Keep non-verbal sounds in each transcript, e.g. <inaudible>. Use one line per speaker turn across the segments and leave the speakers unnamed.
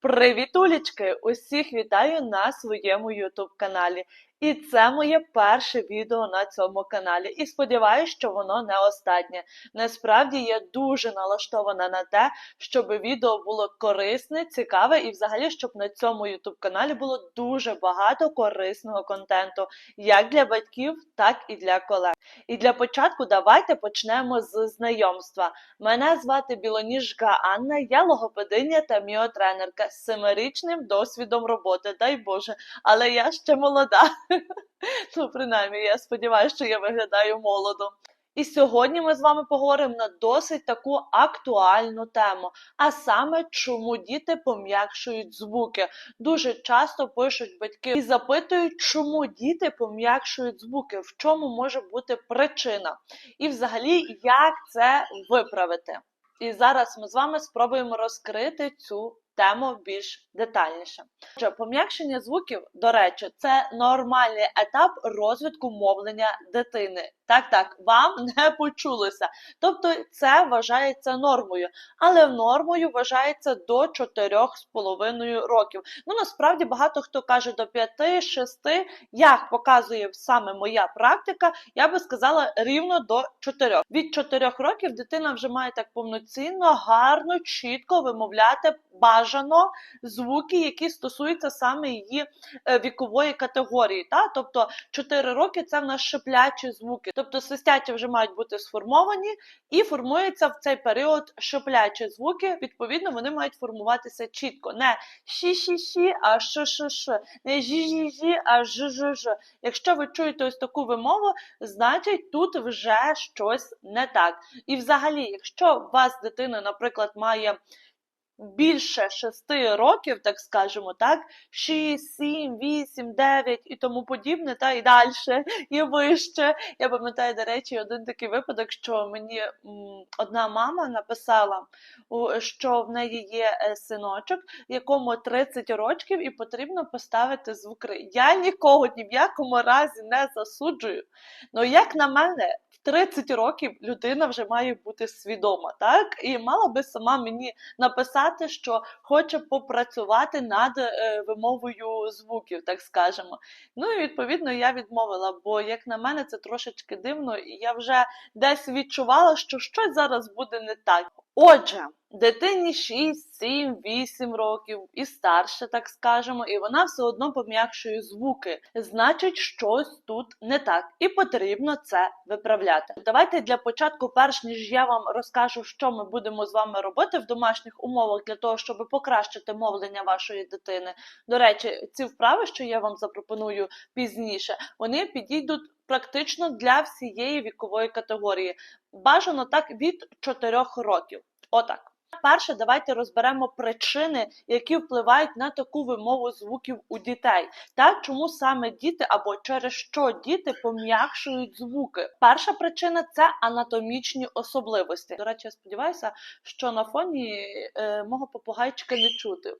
Привітулічки! Усіх вітаю на своєму YouTube каналі. І це моє перше відео на цьому каналі. І сподіваюся, що воно не останнє. Насправді я дуже налаштована на те, щоб відео було корисне, цікаве і взагалі, щоб на цьому YouTube каналі було дуже багато корисного контенту, як для батьків, так і для колег. І для початку давайте почнемо з знайомства. Мене звати Білоніжка Анна, я логопединя та міотренерка з семирічним досвідом роботи. Дай Боже, але я ще молода. <laughs> Ну, принаймні, я сподіваюся, що я виглядаю молодо. І сьогодні ми з вами поговоримо на досить таку актуальну тему, а саме, чому діти пом'якшують звуки. Дуже часто пишуть батьки і запитують, чому діти пом'якшують звуки, в чому може бути причина, і взагалі, як це виправити. І зараз ми з вами спробуємо розкрити цю тему більш детальніше. Отже, пом'якшення звуків, до речі, це нормальний етап розвитку мовлення дитини. Так, так, вам <laughs> не почулося. Тобто це вважається нормою, але нормою вважається до 4,5 років. Ну насправді багато хто каже до 5-6, як показує саме моя практика, я би сказала рівно до 4. Від 4 років дитина вже має так повноцінно, гарно, чітко вимовляти бажано звуки, які стосуються саме її е, вікової категорії. Та? Тобто 4 роки це в нас шиплячі звуки. Тобто свистячі вже мають бути сформовані і формуються в цей період шиплячі звуки. Відповідно, вони мають формуватися чітко. Не ші-ші-ші, а ш-ш-ш, не жі-жі-жі, а ж-ж-ж. Якщо ви чуєте ось таку вимову, значить тут вже щось не так. І взагалі, якщо у вас дитина, наприклад, має більше 6 років, так скажемо, так, 6, 7, 8, 9 і тому подібне, та і далі, <laughs> і вище. Я пам'ятаю, до речі, один такий випадок, що мені одна мама написала, що в неї є е, синочок, якому 30 років, і потрібно поставити звук. Я нікого ні в якому разі не засуджую. Ну, як на мене, 30 років людина вже має бути свідома, так? І мала би сама мені написати, що хоче попрацювати над е, вимовою звуків, так скажемо. Ну і відповідно я відмовила, бо як на мене це трошечки дивно, і я вже десь відчувала, що щось зараз буде не так. Отже, дитині 6, 7, 8 років і старше, так скажемо, і вона все одно пом'якшує звуки. Значить, щось тут не так, і потрібно це виправляти. Давайте для початку, перш ніж я вам розкажу, що ми будемо з вами робити в домашніх умовах для того, щоб покращити мовлення вашої дитини. До речі, ці вправи, що я вам запропоную пізніше, вони підійдуть. Практично для всієї вікової категорії. Бажано так від 4 років. Отак. Перше, давайте розберемо причини, які впливають на таку вимову звуків у дітей. Та чому саме діти або через що діти пом'якшують звуки. Перша причина це анатомічні особливості. До речі, я сподіваюся, що на фоні е, мого попугайчика не чути.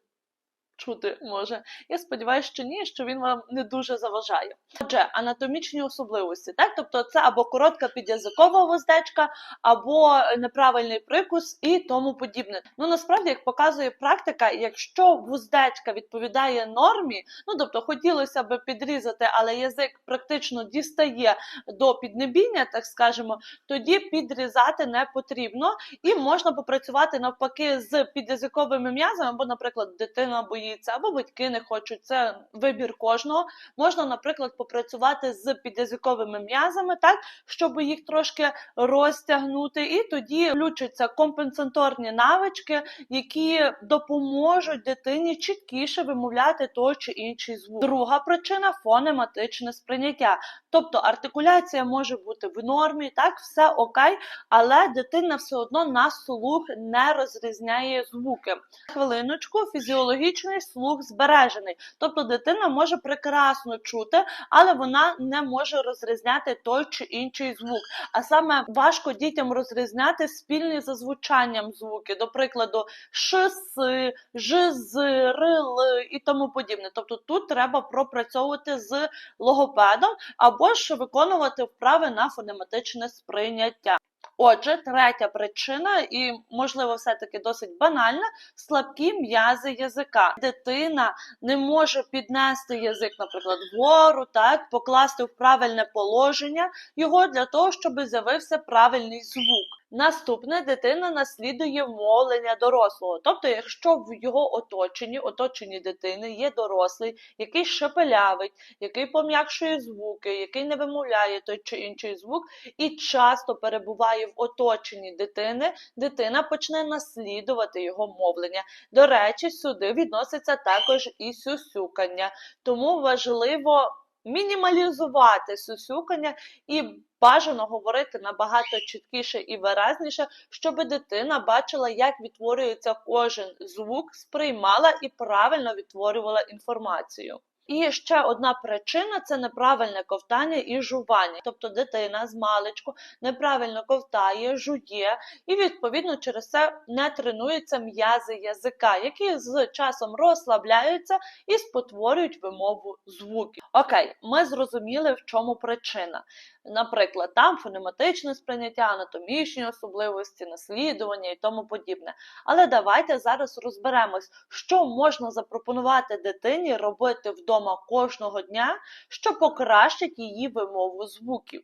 Чути може. Я сподіваюся, що ні, що він вам не дуже заважає. Отже, анатомічні особливості, так? Тобто це або коротка підязикова вуздечка, або неправильний прикус і тому подібне. Ну насправді, як показує практика, якщо вуздечка відповідає нормі, ну тобто хотілося б підрізати, але язик практично дістає до піднебіння, так скажемо, тоді підрізати не потрібно, і можна попрацювати навпаки з підязиковими м'язами, або, наприклад, дитина боїться, або батьки не хочуть. Це вибір кожного. Можна, наприклад, попрацювати з підязиковими м'язами, так щоб їх трошки розтягнути, і тоді включаться компенсаторні навички, які допоможуть дитині чіткіше вимовляти той чи інший звук. Друга причина фонематичне сприйняття. Тобто артикуляція може бути в нормі, так все окей, але дитина все одно на слух не розрізняє звуки. Хвилиночку, фізіологічний слух збережений. Тобто дитина може прекрасно чути, але вона не може розрізняти той чи інший звук. А саме важко дітям розрізняти спільні за звучанням звуки, до прикладу, шиси, жиз, рил і тому подібне. Тобто тут треба пропрацьовувати з логопедом або ж виконувати вправи на фонематичне сприйняття. Отже, третя причина, і можливо, все-таки досить банальна, слабкі м'язи язика. Дитина не може піднести язик, наприклад, вгору, так, покласти в правильне положення його для того, щоб з'явився правильний звук. Наступне дитина наслідує мовлення дорослого. Тобто, якщо в його оточенні, оточенні дитини є дорослий, який шепелявить, який пом'якшує звуки, який не вимовляє той чи інший звук, і часто перебуває в оточенні дитини, дитина почне наслідувати його мовлення. До речі, сюди відноситься також і сюсюкання, тому важливо мінімалізувати сюсюкання і бажано говорити набагато чіткіше і виразніше, щоб дитина бачила, як відтворюється кожен звук, сприймала і правильно відтворювала інформацію. І ще одна причина це неправильне ковтання і жування. Тобто дитина з маличку неправильно ковтає, жує, і відповідно через це не тренуються м'язи язика, які з часом розслабляються і спотворюють вимову звуків. Окей, ми зрозуміли, в чому причина. Наприклад, там фонематичне сприйняття, анатомічні особливості, наслідування і тому подібне. Але давайте зараз розберемось, що можна запропонувати дитині робити вдома кожного дня, що покращить її вимову звуків.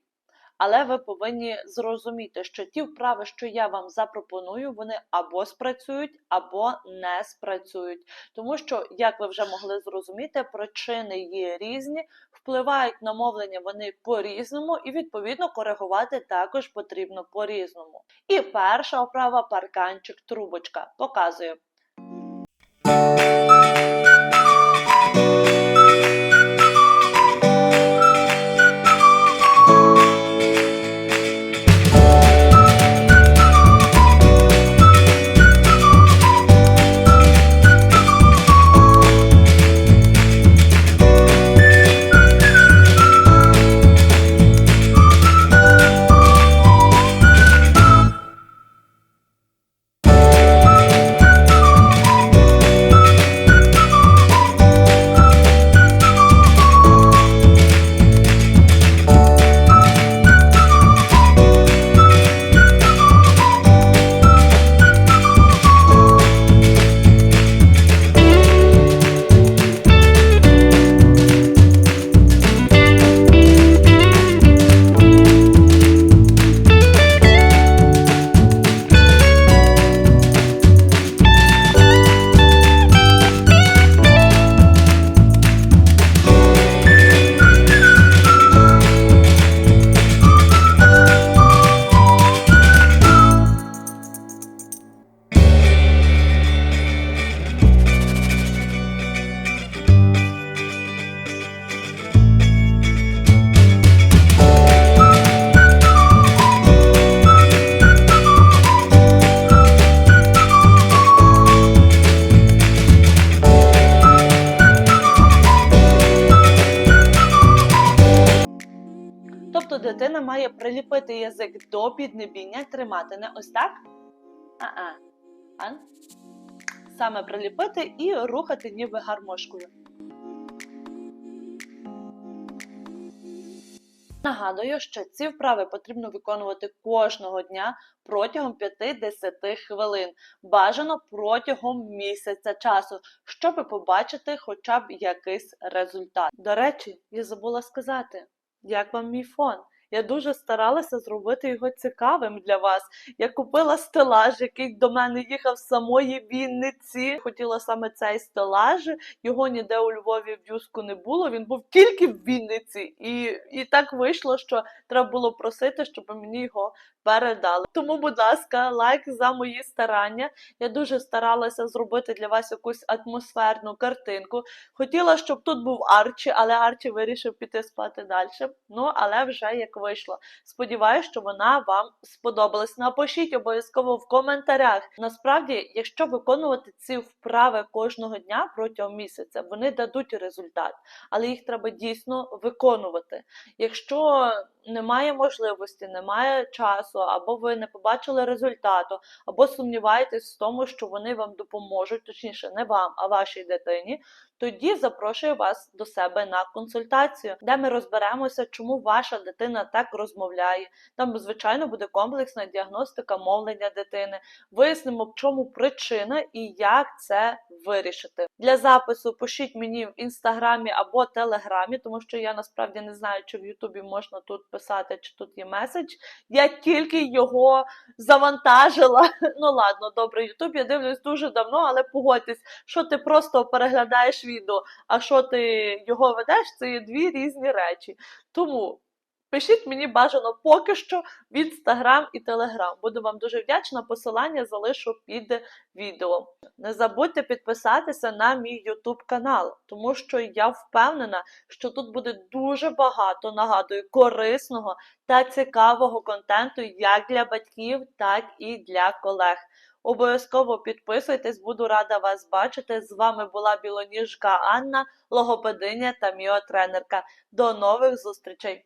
Але ви повинні зрозуміти, що ті вправи, що я вам запропоную, вони або спрацюють, або не спрацюють. Тому що, як ви вже могли зрозуміти, причини є різні, впливають на мовлення вони по-різному, і відповідно коригувати також потрібно по-різному. І перша вправа парканчик трубочка показую. Приліпити до піднебіння, тримати не ось так. А-а. А? Саме приліпити і рухати ніби гармошкою. Нагадую, що ці вправи потрібно виконувати кожного дня протягом 5-10 хвилин, бажано протягом місяця часу, щоб побачити хоча б якийсь результат. До речі, я забула сказати, як вам мій фон? Я дуже старалася зробити його цікавим для вас. Я купила стелаж, який до мене їхав з самої Вінниці. Хотіла саме цей стелаж. Його ніде у Львові в Юску не було. Він був тільки в Вінниці, і, і так вийшло, що треба було просити, щоб мені його передали. Тому, будь ласка, лайк за мої старання. Я дуже старалася зробити для вас якусь атмосферну картинку. Хотіла, щоб тут був Арчі, але Арчі вирішив піти спати далі. Ну, але вже як вийшло. Сподіваюсь, що вона вам сподобалась. Напишіть обов'язково в коментарях. Насправді, якщо виконувати ці вправи кожного дня протягом місяця, вони дадуть результат, але їх треба дійсно виконувати. Якщо немає можливості, немає часу, або ви не побачили результату, або сумніваєтесь в тому, що вони вам допоможуть, точніше, не вам, а вашій дитині, тоді запрошую вас до себе на консультацію, де ми розберемося, чому ваша дитина так розмовляє. Там, звичайно, буде комплексна діагностика мовлення дитини. Вияснимо, в чому причина і як це вирішити. Для запису пишіть мені в інстаграмі або телеграмі, тому що я насправді не знаю, чи в Ютубі можна тут писати, чи тут є меседж. Я тільки його завантажила. <laughs> Ну ладно, добре, Ютуб я дивлюсь дуже давно, але погодьтесь, що ти просто переглядаєш відео, а що ти його ведеш, це є дві різні речі. Тому. Пишіть мені бажано поки що в інстаграм і телеграм. Буду вам дуже вдячна. Посилання залишу під відео. Не забудьте підписатися на мій YouTube канал, тому що я впевнена, що тут буде дуже багато, нагадую, корисного та цікавого контенту як для батьків, так і для колег. Обов'язково підписуйтесь, буду рада вас бачити. З вами була Білоніжка Анна, логопединя та міотренерка. До нових зустрічей!